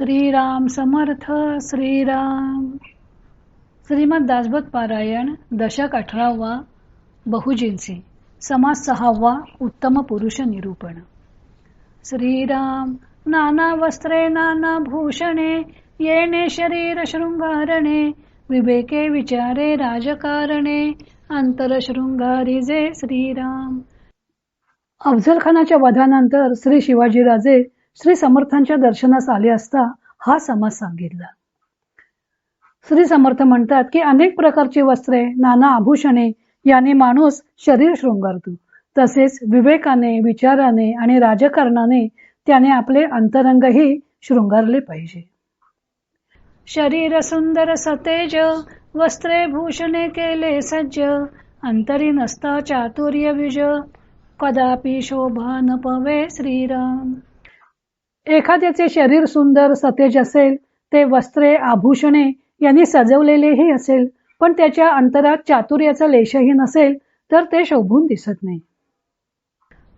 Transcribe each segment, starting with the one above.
श्रीराम समर्थ श्रीराम। श्रीमद दासबत पारायण दशक अठरावा बहुजिन्सी समास सहावा उत्तम पुरुष निरूपण। श्रीराम नाना वस्त्रे नाना भूषणे येणे शरीर शृंगारणे विवेके विचारे राजकारणे अंतर श्रीराम। अफजल खानाच्या वधानंतर श्री शिवाजीराजे श्री समर्थांच्या दर्शनास आले असता हा समाज सांगितला. श्री समर्थ म्हणतात की अनेक प्रकारची वस्त्रे नाना आभूषणे याने माणूस शरीर शृंगारतो. तसेच विवेकाने विचाराने आणि राजकारणाने त्याने आपले अंतरंगही शृंगारले पाहिजे. शरीर सुंदर सतेज वस्त्रे भूषणे केले सज्ज अंतरी नसता चातुर्य विज कदापि शोभा न पवे श्रीराम. एखाद्याचे शरीर सुंदर सतेज असेल ते वस्त्रे आभूषणे यांनी सजवलेलेही असेल पण त्याच्या अंतरात चातुर्याचा लेशही नसेल तर ते शोभून दिसत नाही.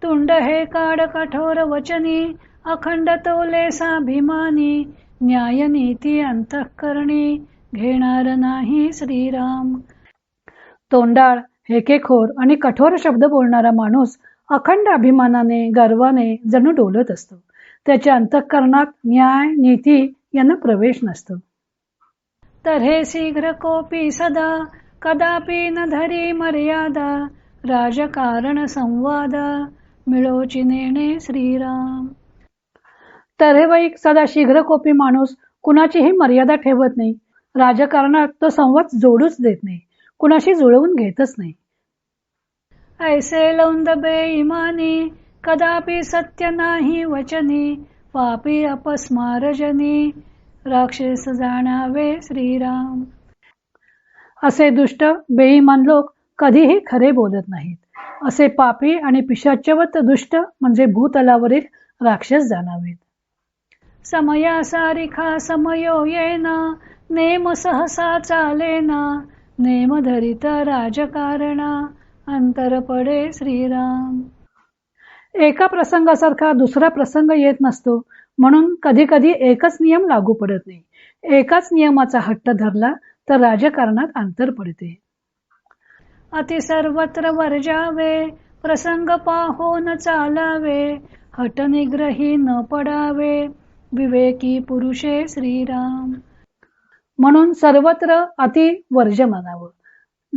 तुंड हे काड कठोर वचनी अखंड तोले साभिमानी न्याय नीती अंतःकरणी घेणार नाही श्रीराम. तोंडाळ हेकेखोर आणि कठोर शब्द बोलणारा माणूस अखंड अभिमानाने गर्वाने जणू डोलत असतो. त्याच्या अंतःकरणात न्याय नीती यांना प्रवेश नसतो. तर हे शीघ्र कोपी सदा कदापि न धरी मर्यादा राजकारण संवाद मिळोची नेणे श्रीराम. तर हे वैक सदा शीघ्र कोपी माणूस कुणाचीही मर्यादा ठेवत नाही. राजकारणात तो संवाद जोडूच देत नाही. कुणाशी जुळवून घेतच नाही. ऐसे लौंद बेईमानी कदापि सत्य नाही वचनी पापी अपस्मारजनी. राक्षस जाणावे श्रीराम. असे दुष्ट बेईमान लोक कधीही खरे बोलत नाहीत. असे पापी आणि पिशाच्यवत दुष्ट म्हणजे भूतलावरील राक्षस जाणावेत. समयासारिखा समयो येना नेम सहसा चालेना. नेम धरित राजकारणा अंतर पडे श्रीराम. एका प्रसंगासारखा दुसरा प्रसंग येत नसतो. म्हणून कधी कधी एकच नियम लागू पडत नाही. एकाच नियमाचा हट्ट धरला तर राजकारणात अंतर पडते. अति सर्वत्र वर्जावे प्रसंग पाहून चालावे हट निग्रही न पडावे विवेकी पुरुषे श्रीराम. म्हणून सर्वत्र अति वर्ज मानावं.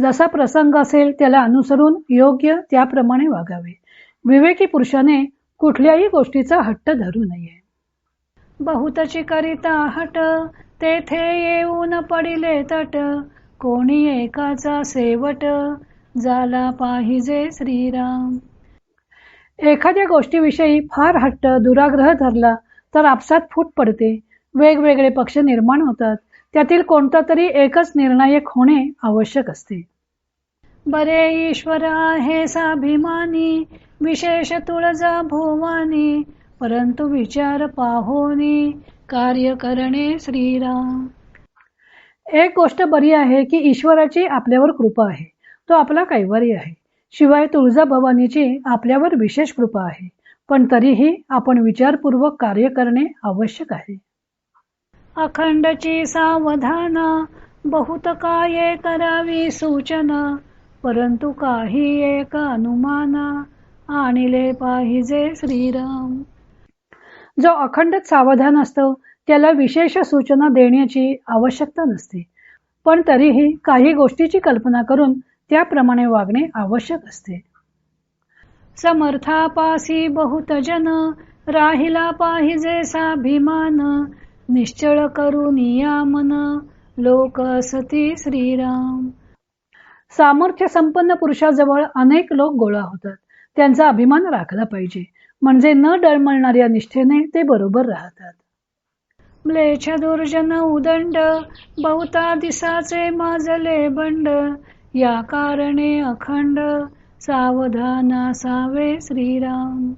जसा प्रसंग असेल त्याला अनुसरून योग्य त्याप्रमाणे वागावे. विवेकी पुरुषाने कुठल्याही गोष्टीचा हट्ट धरू नये. बहुतची करिता हट तेथे येऊन पडिले तट कोणी एकाचा सेवट झाला पाहिजे श्रीराम. एखाद्या गोष्टीविषयी फार हट्ट दुराग्रह धरला तर आपसात फूट पडते. वेगवेगळे पक्ष निर्माण होतात. त्यातील कोणता तरी एकच निर्णायक होणे आवश्यक असते. बरे ईश्वर आहे साभिमानी विशेष तुळजा भोवानी परंतु विचार पाहोनी कार्य करणे श्रीराम. एक गोष्ट बरी आहे की ईश्वराची आपल्यावर कृपा आहे तो आपला कैवारी आहे. शिवाय तुळजा भवानीची आपल्यावर विशेष कृपा आहे पण तरीही आपण विचारपूर्वक कार्य करणे आवश्यक आहे. अखंडची सावधाना बहुत काय करावी सूचना परंतु काही एक अनुमाना आणले पाहिजे श्रीराम. जो अखंड सावधान असतो त्याला विशेष सूचना देण्याची आवश्यकता नसते. पण तरीही काही गोष्टीची कल्पना करून त्याप्रमाणे वागणे आवश्यक असते. समर्थापासी बहुत जन राहिला पाहिजे साभिमान निश्चळ करू नियामन लोक सती श्रीराम. सामर्थ्य संपन्न पुरुषाजवळ अनेक लोक गोळा होतात. त्यांचा अभिमान राखला पाहिजे. म्हणजे न डळमळणाऱ्या निष्ठेने ते बरोबर राहतात. म्लेच्छ दुर्जन उदंड बहुता दिसाचे माजले बंड. या कारणे अखंड सावधान असावे श्रीराम.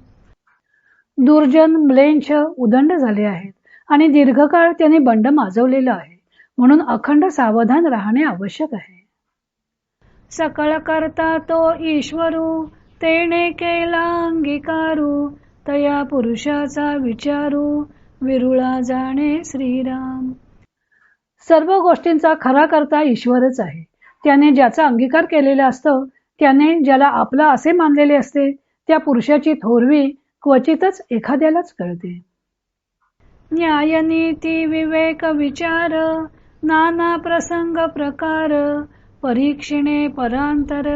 दुर्जन म्लेंछ उदंड झाले आहेत आणि दीर्घकाळ त्याने बंड माजवलेला आहे. म्हणून अखंड सावधान राहणे आवश्यक आहे. सकळ करता तो ईश्वरू तेने केला अंगीकारू तया पुरुषाचा विचारू विरुळा जाणे श्रीराम. सर्व गोष्टींचा खरा करता ईश्वरच आहे. त्याने ज्याचा अंगीकार केलेला असतो त्याने ज्याला आपला असे मानलेले असते त्या पुरुषाची थोरवी क्वचितच एखाद्यालाच कळते. न्यायनीती विवेक विचार नाना प्रसंग प्रकार परीक्षिणे परांतर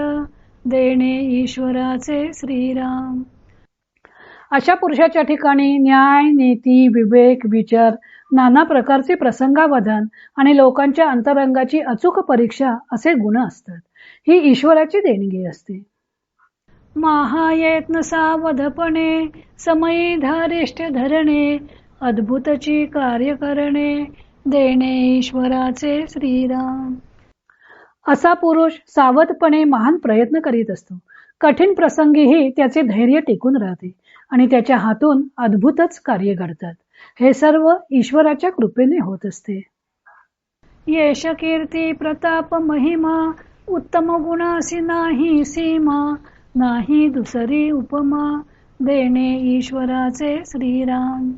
देणे ईश्वराचे श्रीराम. अशा पुरुषाच्या ठिकाणी न्याय नीती विवेक विचार नाना प्रकारचे प्रसंगावधान आणि लोकांच्या अंतरंगाची अचूक परीक्षा असे गुण असतात. ही ईश्वराची देणगी असते. महायत्न सावधपणे समयी धारिष्ठ धरणे अद्भुतची कार्य करणे देणे ईश्वराचे श्रीराम. असा पुरुष सावधपणे महान प्रयत्न करीत असतो. कठीण प्रसंगीही त्याचे धैर्य टिकून राहते आणि त्याच्या हातून अद्भुतच कार्य घडतात. हे सर्व ईश्वराच्या कृपेने होत असते. येश कीर्ती प्रताप महिमा उत्तम गुणासी नाही सीमा नाही दुसरी उपमा देणे ईश्वराचे श्रीराम.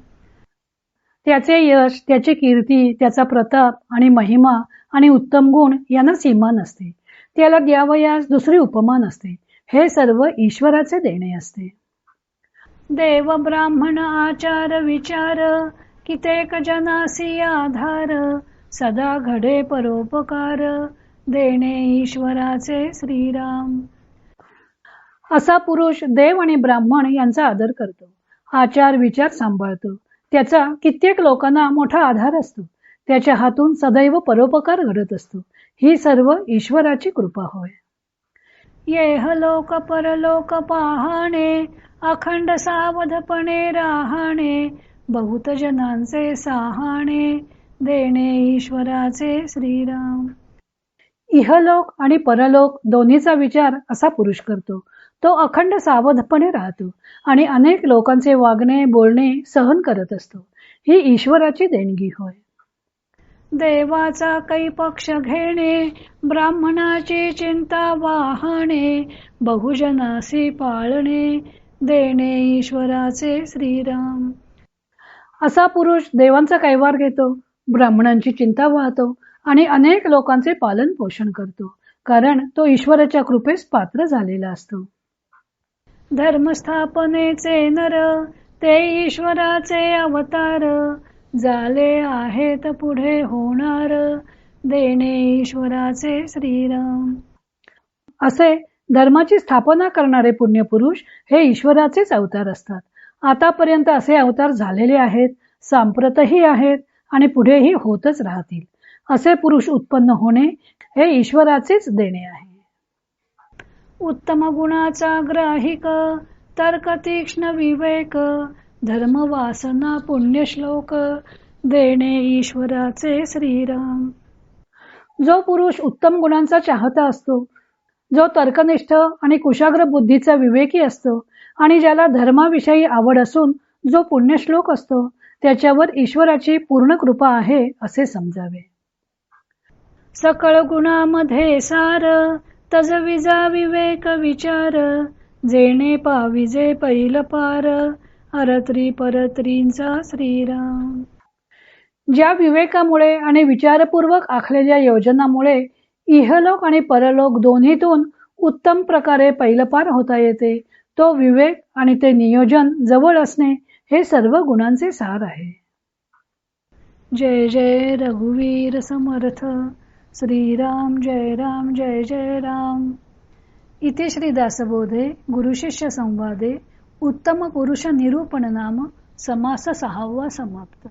त्याचे यश त्याची कीर्ती त्याचा प्रताप आणि महिमा आणि उत्तम गुण यांना सीमा नसते. त्याला द्यावयास दुसरी उपमा नसते. हे सर्व ईश्वराचे देणे असते. देव ब्राह्मण आचार विचार कितेक जनासी आधार सदा घडे परोपकार देणे ईश्वराचे श्रीराम. असा पुरुष देव आणि ब्राह्मण यांचा आदर करतो. आचार विचार सांभाळतो. त्याचा कित्येक लोकांना मोठा आधार असतो. त्याच्या हातून सदैव परोपकार घडत असतो. ही सर्व ईश्वराची कृपा होय. येह लोक परलोक पाहणे अखंड सावधपणे राहणे बहुत जनांचे साहाणे देणे ईश्वराचे श्रीराम. इहलोक आणि परलोक दोन्हीचा विचार असा पुरुष करतो. तो अखंड सावधपणे राहतो आणि अनेक लोकांचे वागणे बोलणे सहन करत असतो. ही ईश्वराची देणगी होय. देवाचा काही पक्ष घेणे ब्राह्मणाची चिंता वाहणे बहुजनासी पाळणे देणे ईश्वराचे श्रीराम. असा पुरुष देवांचा कैवार घेतो ब्राह्मणांची चिंता वाहतो आणि अनेक लोकांचे पालन पोषण करतो कारण तो ईश्वराच्या कृपेस पात्र झालेला असतो. धर्मस्थापनेचे नर ते ईश्वराचे अवतार. झाले आहेत पुढे होणार देणे ईश्वराचे श्रीराम. असे धर्माची स्थापना करणारे पुण्यपुरुष हे ईश्वराचेच अवतार असतात. आतापर्यंत असे अवतार झालेले आहेत सांप्रतही आहेत आणि पुढेही होतच राहतील. असे पुरुष उत्पन्न होणे हे ईश्वराचेच देणे आहे. उत्तम गुणाचा ग्राहिक तर्क तीक्ष्ण विवेक धर्म वासना पुण्यश्लोक देणे ईश्वराचे श्रीराम. जो पुरुष उत्तम गुणांचा चाहता असतो जो तर्कनिष्ठ आणि कुशाग्र बुद्धीचा विवेकी असतो आणि ज्याला धर्माविषयी आवड असून जो पुण्यश्लोक असतो त्याच्यावर ईश्वराची पूर्ण कृपा आहे असे समजावे. सकळ गुणामध्ये सार तज विजा विवेक विचार जेणे पाविजे पैल पार अरत्री परत्रींचा श्रीराम. ज्या विवेकामुळे आणि विचारपूर्वक आखलेल्या योजनामुळे इहलोक आणि परलोक दोन्हीतून उत्तम प्रकारे पैलपार होता येते तो विवेक आणि ते नियोजन जवळ असणे हे सर्व गुणांचे सार आहे. जय जय रघुवीर समर्थ. श्रीराम जय राम जय जय राम. इथे श्रीदासबोधे गुरुशिष्य संवादे उत्तम पुरुष निरूपण नाम समास सहावा समाप्त.